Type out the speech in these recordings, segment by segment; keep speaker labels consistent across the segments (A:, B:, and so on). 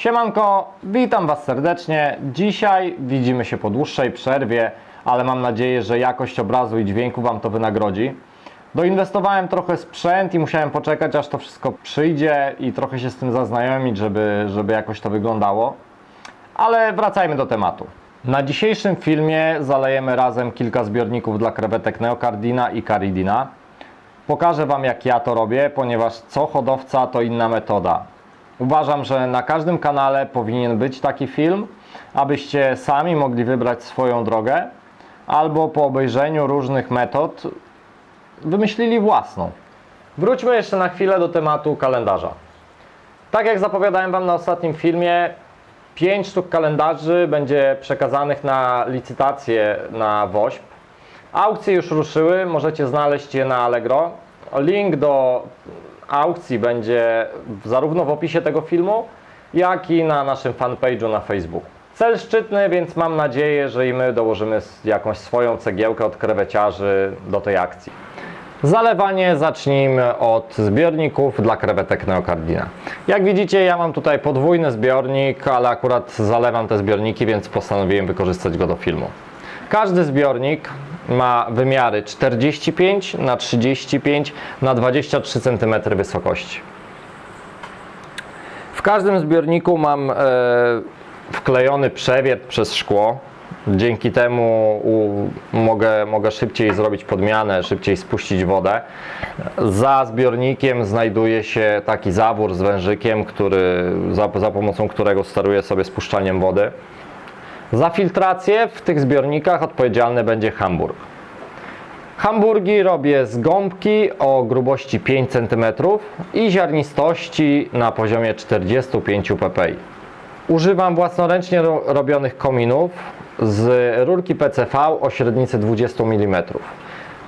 A: Siemanko, witam Was serdecznie. Dzisiaj widzimy się po dłuższej przerwie, ale mam nadzieję, że jakość obrazu i dźwięku Wam to wynagrodzi. Doinwestowałem trochę sprzęt i musiałem poczekać, aż to wszystko przyjdzie i trochę się z tym zaznajomić, żeby, żeby jakoś to wyglądało. Ale wracajmy do tematu. Na dzisiejszym filmie zalejemy razem kilka zbiorników dla krewetek Neocardina i Caridina. Pokażę Wam jak ja to robię, ponieważ co hodowca to inna metoda. Uważam, że na każdym kanale powinien być taki film, abyście sami mogli wybrać swoją drogę, albo po obejrzeniu różnych metod wymyślili własną. Wróćmy jeszcze na chwilę do tematu kalendarza. Tak jak zapowiadałem Wam na ostatnim filmie, 5 sztuk kalendarzy będzie przekazanych na licytację na WOŚP. Aukcje już ruszyły, możecie znaleźć je na Allegro. Link do aukcji będzie zarówno w opisie tego filmu, jak i na naszym fanpage'u na Facebooku. Cel szczytny, więc mam nadzieję, że i my dołożymy jakąś swoją cegiełkę od kreweciarzy do tej akcji. Zalewanie zacznijmy od zbiorników dla krewetek Neocardina. Jak widzicie, ja mam tutaj podwójny zbiornik, ale akurat zalewam te zbiorniki, więc postanowiłem wykorzystać go do filmu. Każdy zbiornik ma wymiary 45 na 35 na 23 cm wysokości. W każdym zbiorniku mam e, wklejony przewiert przez szkło. Dzięki temu mogę, mogę szybciej zrobić podmianę, szybciej spuścić wodę. Za zbiornikiem znajduje się taki zawór z wężykiem, który, za, za pomocą którego steruję sobie spuszczaniem wody. Za filtrację w tych zbiornikach odpowiedzialny będzie Hamburg. Hamburgi robię z gąbki o grubości 5 cm i ziarnistości na poziomie 45 ppi. Używam własnoręcznie ro- robionych kominów z rurki PCV o średnicy 20 mm.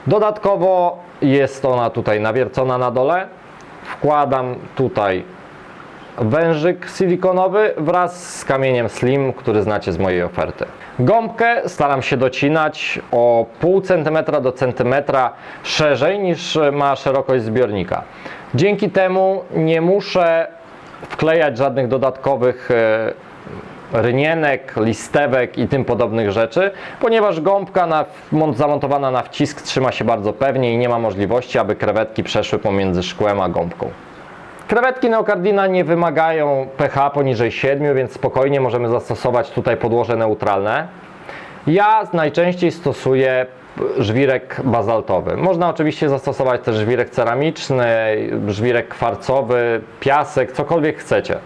A: Dodatkowo jest ona tutaj nawiercona na dole. Wkładam tutaj wężyk silikonowy wraz z kamieniem slim, który znacie z mojej oferty. Gąbkę staram się docinać o pół centymetra do centymetra szerzej niż ma szerokość zbiornika. Dzięki temu nie muszę wklejać żadnych dodatkowych e, rynienek, listewek i tym podobnych rzeczy, ponieważ gąbka na, mon- zamontowana na wcisk trzyma się bardzo pewnie i nie ma możliwości, aby krewetki przeszły pomiędzy szkłem a gąbką. Krewetki Neocardina nie wymagają pH poniżej 7, więc spokojnie możemy zastosować tutaj podłoże neutralne. Ja najczęściej stosuję żwirek bazaltowy. Można oczywiście zastosować też żwirek ceramiczny, żwirek kwarcowy, piasek, cokolwiek chcecie.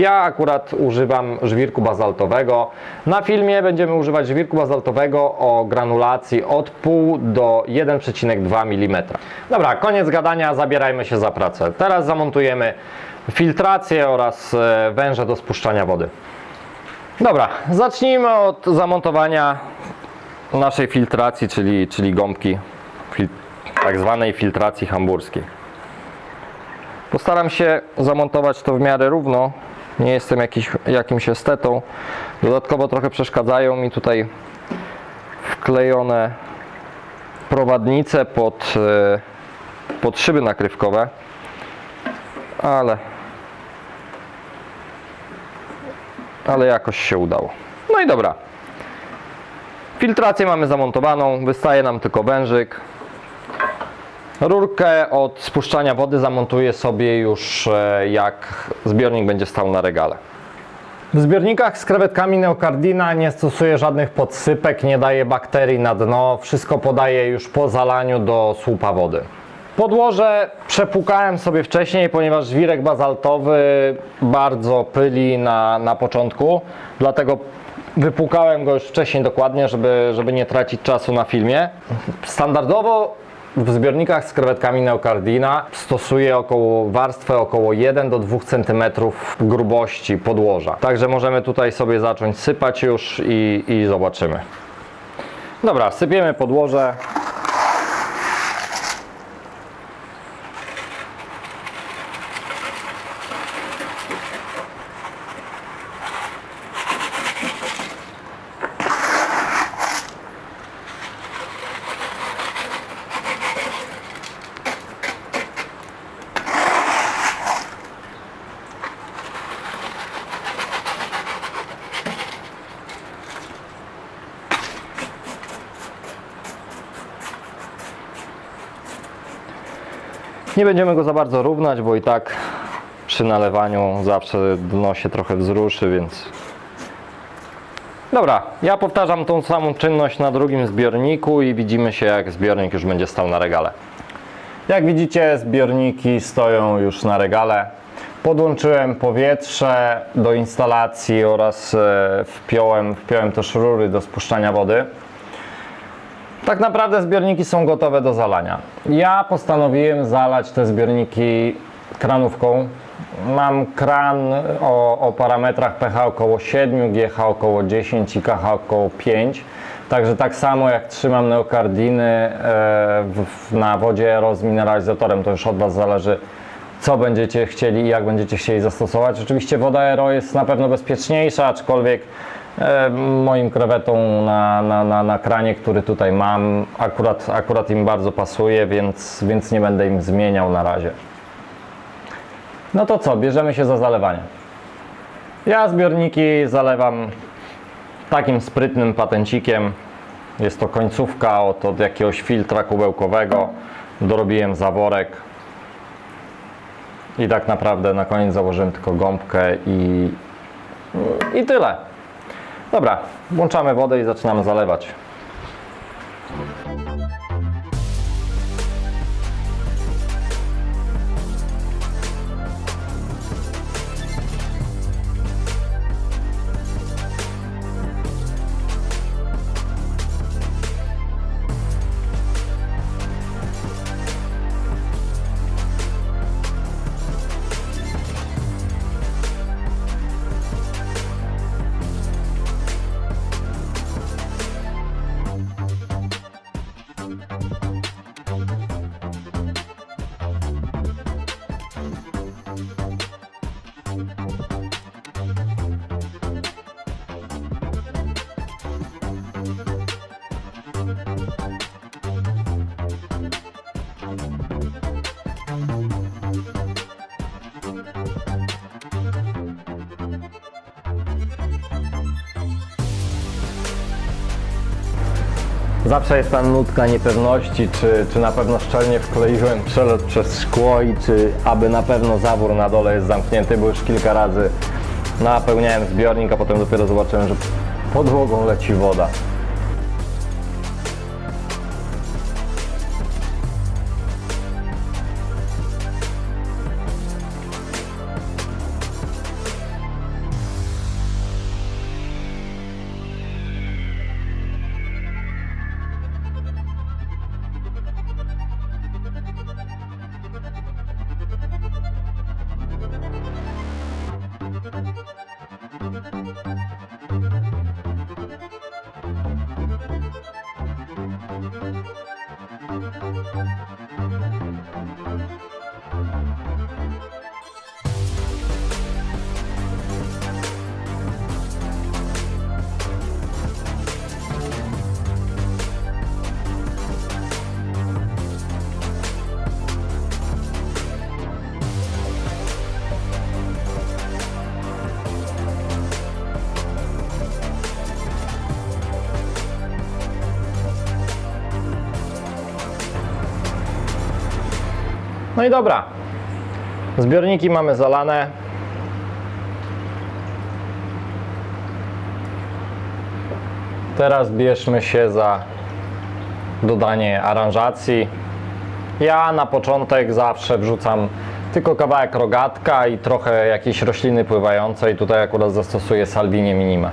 A: Ja akurat używam żwirku bazaltowego. Na filmie będziemy używać żwirku bazaltowego o granulacji od 0,5 do 1,2 mm. Dobra, koniec gadania, zabierajmy się za pracę. Teraz zamontujemy filtrację oraz e, węże do spuszczania wody. Dobra, zacznijmy od zamontowania naszej filtracji, czyli, czyli gąbki tak zwanej filtracji hamburskiej. Postaram się zamontować to w miarę równo. Nie jestem jakiś, jakimś estetą. Dodatkowo trochę przeszkadzają mi tutaj wklejone prowadnice pod, e, pod szyby nakrywkowe. Ale, ale jakoś się udało. No i dobra. Filtrację mamy zamontowaną. Wystaje nam tylko wężyk. Rurkę od spuszczania wody zamontuję sobie już e, jak zbiornik będzie stał na regale. W zbiornikach z krewetkami Neocardina nie stosuję żadnych podsypek, nie daję bakterii na dno, wszystko podaję już po zalaniu do słupa wody. Podłoże przepłukałem sobie wcześniej, ponieważ żwirek bazaltowy bardzo pyli na, na początku, dlatego wypłukałem go już wcześniej dokładnie, żeby, żeby nie tracić czasu na filmie. Standardowo w zbiornikach z krewetkami Neocardina stosuję około warstwę około 1 do 2 cm grubości podłoża. Także możemy tutaj sobie zacząć sypać już i, i zobaczymy. Dobra, sypiemy podłoże. Nie będziemy go za bardzo równać, bo i tak przy nalewaniu zawsze dno się trochę wzruszy, więc Dobra, ja powtarzam tą samą czynność na drugim zbiorniku i widzimy się jak zbiornik już będzie stał na regale. Jak widzicie zbiorniki stoją już na regale. Podłączyłem powietrze do instalacji oraz e, wpiąłem, wpiąłem też rury do spuszczania wody. Tak naprawdę zbiorniki są gotowe do zalania. Ja postanowiłem zalać te zbiorniki kranówką. Mam kran o, o parametrach pH około 7, GH około 10 i KH około 5. Także tak samo jak trzymam neokardiny e, na wodzie z mineralizatorem, to już od Was zależy co będziecie chcieli i jak będziecie chcieli zastosować. Oczywiście woda Aero jest na pewno bezpieczniejsza, aczkolwiek moim krewetom na, na, na, na kranie, który tutaj mam, akurat, akurat im bardzo pasuje, więc, więc nie będę im zmieniał na razie. No to co, bierzemy się za zalewanie. Ja zbiorniki zalewam takim sprytnym patencikiem. Jest to końcówka od, od jakiegoś filtra kubełkowego. Dorobiłem zaworek. I tak naprawdę na koniec założyłem tylko gąbkę i, i tyle. Dobra, włączamy wodę i zaczynamy zalewać. Zawsze jest ta nutka niepewności, czy, czy na pewno szczelnie wkleiłem przelot przez szkło i czy aby na pewno zawór na dole jest zamknięty, bo już kilka razy napełniałem zbiornik, a potem dopiero zobaczyłem, że podłogą leci woda. No i dobra. Zbiorniki mamy zalane. Teraz bierzmy się za dodanie aranżacji. Ja na początek zawsze wrzucam tylko kawałek rogatka i trochę jakiejś rośliny pływającej. Tutaj akurat zastosuję salwinię minimę.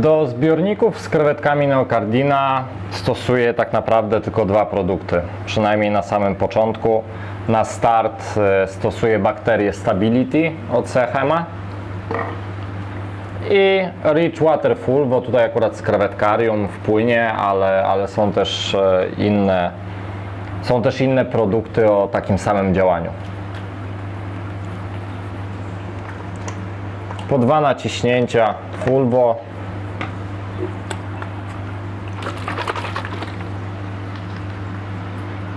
A: Do zbiorników z krewetkami neokardina stosuję tak naprawdę tylko dwa produkty, przynajmniej na samym początku. Na start e, stosuję bakterię Stability od Sechema i Rich Water Full, bo tutaj akurat z krewetkarium wpłynie, ale, ale są też e, inne są też inne produkty o takim samym działaniu. Po dwa naciśnięcia Fulvo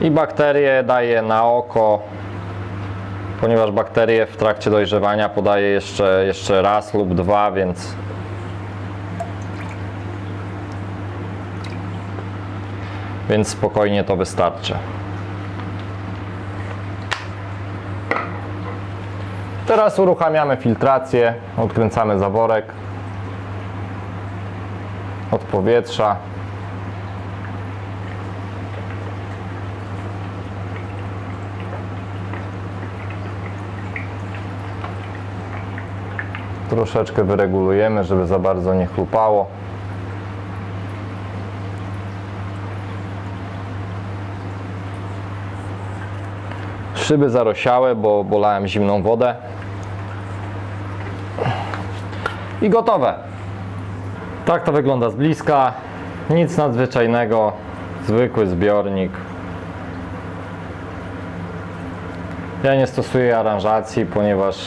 A: i bakterie daje na oko ponieważ bakterie w trakcie dojrzewania podaje jeszcze, jeszcze raz lub dwa, więc więc spokojnie to wystarczy. Teraz uruchamiamy filtrację, odkręcamy zaworek od powietrza. Troszeczkę wyregulujemy, żeby za bardzo nie chlupało. Szyby zarosiałe, bo bolałem zimną wodę. I gotowe. Tak to wygląda z bliska. Nic nadzwyczajnego. Zwykły zbiornik. Ja nie stosuję aranżacji, ponieważ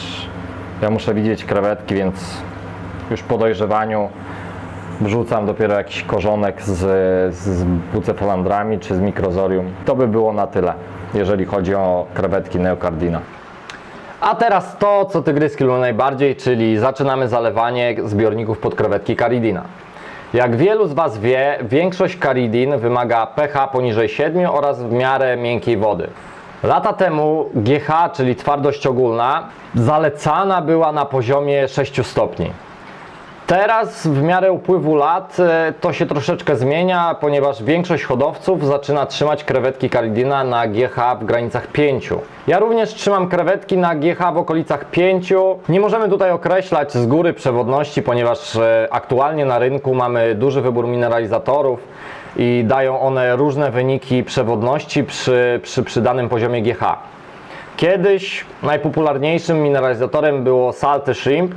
A: ja muszę widzieć krewetki, więc już po dojrzewaniu wrzucam dopiero jakiś korzonek z, z bucefalandrami czy z mikrozorium. To by było na tyle, jeżeli chodzi o krewetki neokardina. A teraz to, co tygryski lubią najbardziej, czyli zaczynamy zalewanie zbiorników pod krewetki Caridina. Jak wielu z Was wie, większość Caridin wymaga pH poniżej 7 oraz w miarę miękkiej wody. Lata temu GH, czyli twardość ogólna, zalecana była na poziomie 6 stopni. Teraz w miarę upływu lat e, to się troszeczkę zmienia, ponieważ większość hodowców zaczyna trzymać krewetki Caridina na GH w granicach 5. Ja również trzymam krewetki na GH w okolicach 5. Nie możemy tutaj określać z góry przewodności, ponieważ e, aktualnie na rynku mamy duży wybór mineralizatorów i dają one różne wyniki przewodności przy, przy, przy danym poziomie GH. Kiedyś najpopularniejszym mineralizatorem było Salty Shrimp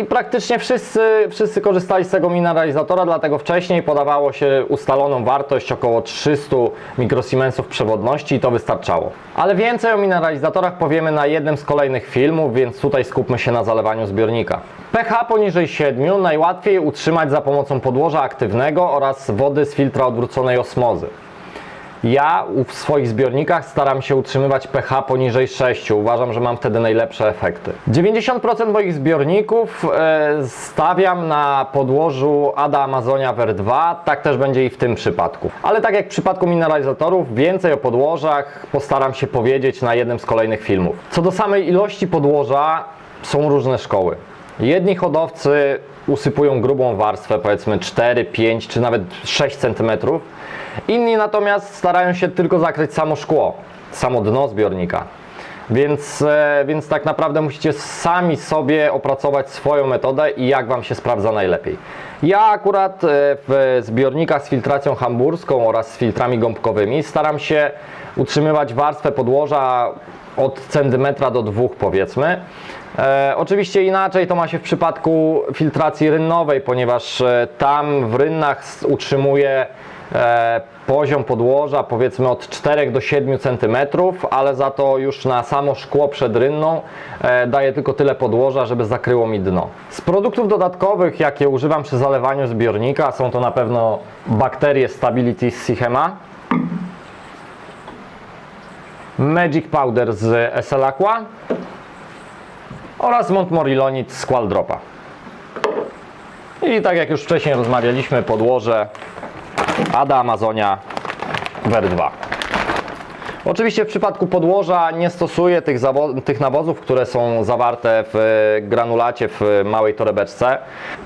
A: i praktycznie wszyscy, wszyscy korzystali z tego mineralizatora, dlatego wcześniej podawało się ustaloną wartość około 300 mikrosiemensów przewodności i to wystarczało. Ale więcej o mineralizatorach powiemy na jednym z kolejnych filmów, więc tutaj skupmy się na zalewaniu zbiornika. pH poniżej 7 najłatwiej utrzymać za pomocą podłoża aktywnego oraz wody z filtra odwróconej osmozy. Ja w swoich zbiornikach staram się utrzymywać pH poniżej 6. Uważam, że mam wtedy najlepsze efekty. 90% moich zbiorników e, stawiam na podłożu Ada Amazonia Ver 2. Tak też będzie i w tym przypadku. Ale tak jak w przypadku mineralizatorów, więcej o podłożach postaram się powiedzieć na jednym z kolejnych filmów. Co do samej ilości podłoża, są różne szkoły. Jedni hodowcy usypują grubą warstwę, powiedzmy 4, 5 czy nawet 6 cm. Inni natomiast starają się tylko zakryć samo szkło, samo dno zbiornika. Więc, e, więc tak naprawdę musicie sami sobie opracować swoją metodę i jak Wam się sprawdza najlepiej. Ja akurat e, w zbiornikach z filtracją hamburską oraz z filtrami gąbkowymi staram się utrzymywać warstwę podłoża od centymetra do dwóch powiedzmy. E, oczywiście inaczej to ma się w przypadku filtracji rynnowej, ponieważ e, tam w rynnach utrzymuje poziom podłoża powiedzmy od 4 do 7 cm, ale za to już na samo szkło przed rynną e, daje tylko tyle podłoża, żeby zakryło mi dno. Z produktów dodatkowych, jakie używam przy zalewaniu zbiornika, są to na pewno bakterie Stability Sichema, Magic Powder z SL oraz Montmorillonit z Qualdropa. I tak jak już wcześniej rozmawialiśmy, podłoże Ada Amazonia Ver 2. Oczywiście w przypadku podłoża nie stosuję tych, tych nawozów, które są zawarte w e, granulacie w małej torebeczce,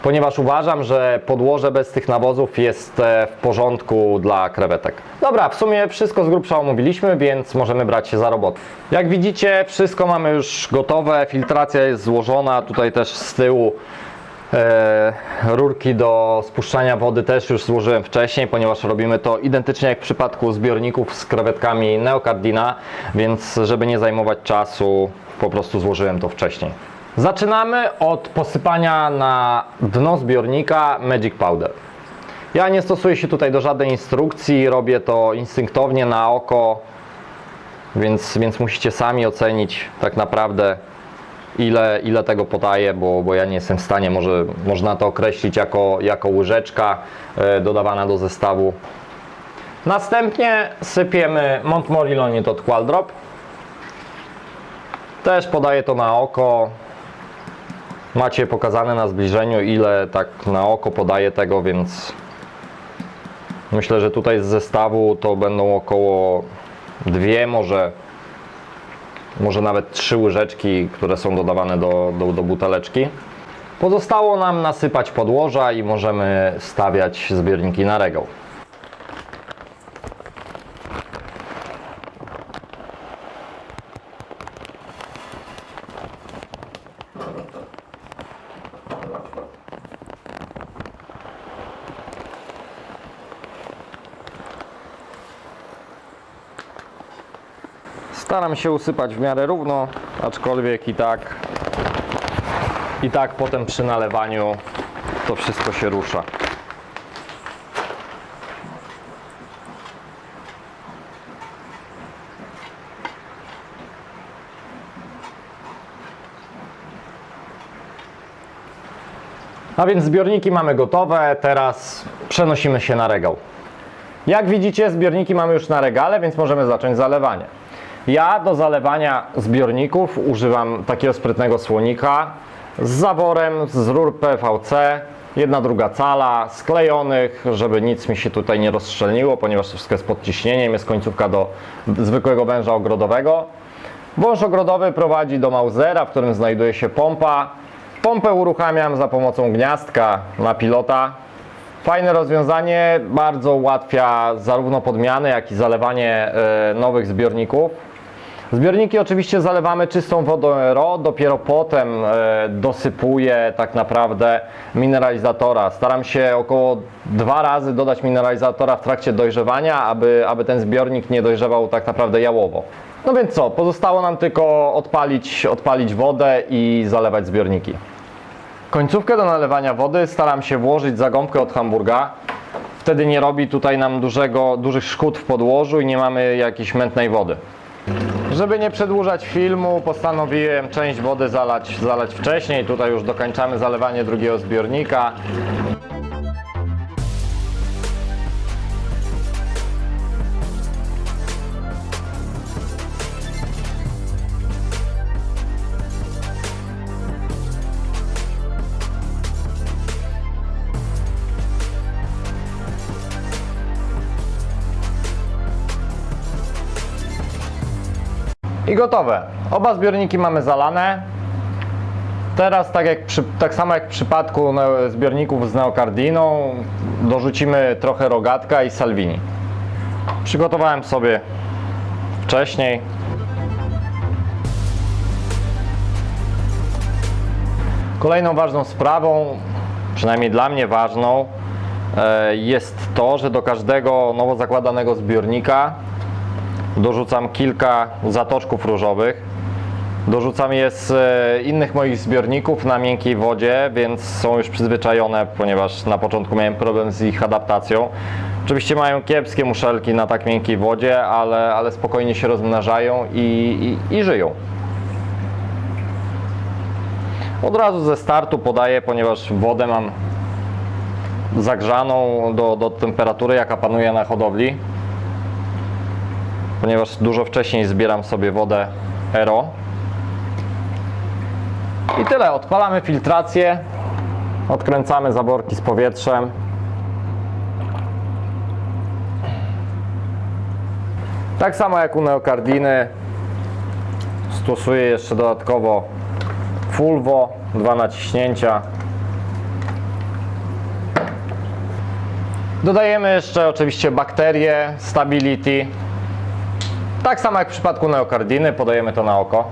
A: ponieważ uważam, że podłoże bez tych nawozów jest e, w porządku dla krewetek. Dobra, w sumie wszystko z grubsza omówiliśmy, więc możemy brać się za robotę. Jak widzicie, wszystko mamy już gotowe, filtracja jest złożona, tutaj też z tyłu rurki do spuszczania wody też już złożyłem wcześniej, ponieważ robimy to identycznie jak w przypadku zbiorników z krewetkami Neocardina, więc żeby nie zajmować czasu, po prostu złożyłem to wcześniej. Zaczynamy od posypania na dno zbiornika Magic Powder. Ja nie stosuję się tutaj do żadnej instrukcji, robię to instynktownie na oko, więc, więc musicie sami ocenić tak naprawdę ile, ile tego podaję, bo, bo ja nie jestem w stanie, może można to określić jako, jako łyżeczka e, dodawana do zestawu. Następnie sypiemy Montmorillonit od Qualdrop. Też podaję to na oko. Macie pokazane na zbliżeniu, ile tak na oko podaję tego, więc myślę, że tutaj z zestawu to będą około dwie, może, może nawet trzy łyżeczki, które są dodawane do, do, do buteleczki. Pozostało nam nasypać podłoża i możemy stawiać zbiorniki na regał. Staram się usypać w miarę równo, aczkolwiek i tak i tak potem przy nalewaniu to wszystko się rusza. A więc zbiorniki mamy gotowe, teraz przenosimy się na regał. Jak widzicie, zbiorniki mamy już na regale, więc możemy zacząć zalewanie. Ja do zalewania zbiorników używam takiego sprytnego słonika z zaworem, z rur PVC, jedna druga cala, sklejonych, żeby nic mi się tutaj nie rozszczelniło, ponieważ to wszystko jest pod ciśnieniem, jest końcówka do zwykłego węża ogrodowego. Wąż ogrodowy prowadzi do Mausera, w którym znajduje się pompa. Pompę uruchamiam za pomocą gniazdka na pilota. Fajne rozwiązanie, bardzo ułatwia zarówno podmiany, jak i zalewanie e, nowych zbiorników. Zbiorniki oczywiście zalewamy czystą wodą RO, dopiero potem e, dosypuję tak naprawdę mineralizatora. Staram się około dwa razy dodać mineralizatora w trakcie dojrzewania, aby, aby ten zbiornik nie dojrzewał tak naprawdę jałowo. No więc co, pozostało nam tylko odpalić, odpalić wodę i zalewać zbiorniki. Końcówkę do nalewania wody staram się włożyć za gąbkę od hamburga. Wtedy nie robi tutaj nam dużego, dużych szkód w podłożu i nie mamy jakiejś mętnej wody. Żeby nie przedłużać filmu, postanowiłem część wody zalać, zalać wcześniej. Tutaj już dokończamy zalewanie drugiego zbiornika. I gotowe. Oba zbiorniki mamy zalane. Teraz, tak, jak przy, tak samo jak w przypadku zbiorników z neokardiną, dorzucimy trochę rogatka i salvini. Przygotowałem sobie wcześniej. Kolejną ważną sprawą, przynajmniej dla mnie ważną, e, jest to, że do każdego nowo zakładanego zbiornika dorzucam kilka zatoczków różowych. Dorzucam je z e, innych moich zbiorników na miękkiej wodzie, więc są już przyzwyczajone, ponieważ na początku miałem problem z ich adaptacją. Oczywiście mają kiepskie muszelki na tak miękkiej wodzie, ale, ale spokojnie się rozmnażają i, i, i żyją. Od razu ze startu podaję, ponieważ wodę mam zagrzaną do, do temperatury, jaka panuje na hodowli ponieważ dużo wcześniej zbieram sobie wodę Ero. I tyle, odpalamy filtrację, odkręcamy zaworki z powietrzem. Tak samo jak u neokardiny stosuję jeszcze dodatkowo fulvo, dwa naciśnięcia. Dodajemy jeszcze oczywiście bakterie Stability. Tak samo jak w przypadku neokardiny, podajemy to na oko.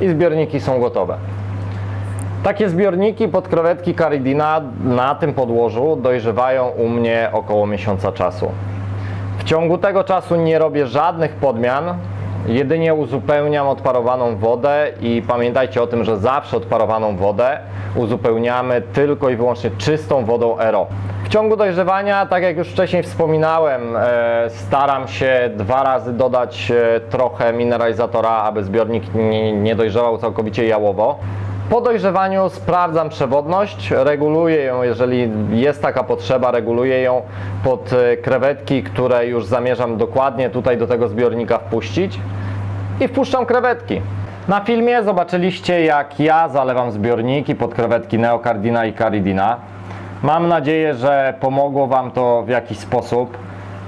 A: I zbiorniki są gotowe. Takie zbiorniki pod krewetki Caridina na tym podłożu dojrzewają u mnie około miesiąca czasu. W ciągu tego czasu nie robię żadnych podmian, jedynie uzupełniam odparowaną wodę i pamiętajcie o tym, że zawsze odparowaną wodę uzupełniamy tylko i wyłącznie czystą wodą RO. W ciągu dojrzewania, tak jak już wcześniej wspominałem, e, staram się dwa razy dodać e, trochę mineralizatora, aby zbiornik nie, dojrzewał całkowicie jałowo. Po dojrzewaniu sprawdzam przewodność, reguluję ją, jeżeli jest taka potrzeba, reguluję ją pod e, krewetki, które już zamierzam dokładnie tutaj do tego zbiornika wpuścić i wpuszczam krewetki. Na filmie zobaczyliście jak ja zalewam zbiorniki pod krewetki Neokardina i Caridina. Mam nadzieję, że pomogło Wam to w jakiś sposób.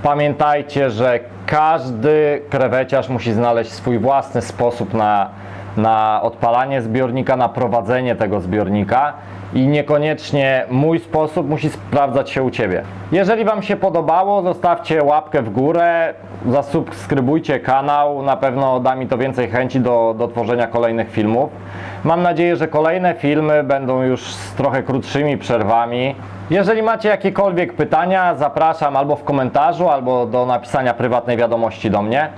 A: Pamiętajcie, że każdy kreweciarz musi znaleźć swój własny sposób na, na odpalanie zbiornika, na prowadzenie tego zbiornika i niekoniecznie mój sposób musi sprawdzać się u Ciebie. Jeżeli Wam się podobało, zostawcie łapkę w górę, zasubskrybujcie kanał, na pewno da mi to więcej chęci do, do tworzenia kolejnych filmów. Mam nadzieję, że kolejne filmy będą już z trochę krótszymi przerwami. Jeżeli macie jakiekolwiek pytania, zapraszam albo w komentarzu, albo do napisania prywatnej wiadomości do mnie.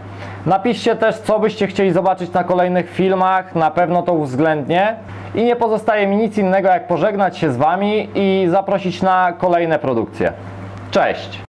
A: Napiszcie też, co byście chcieli zobaczyć na kolejnych filmach, na pewno to uwzględnię. I nie pozostaje mi nic innego, jak pożegnać się z Wami i zaprosić na kolejne produkcje. Cześć!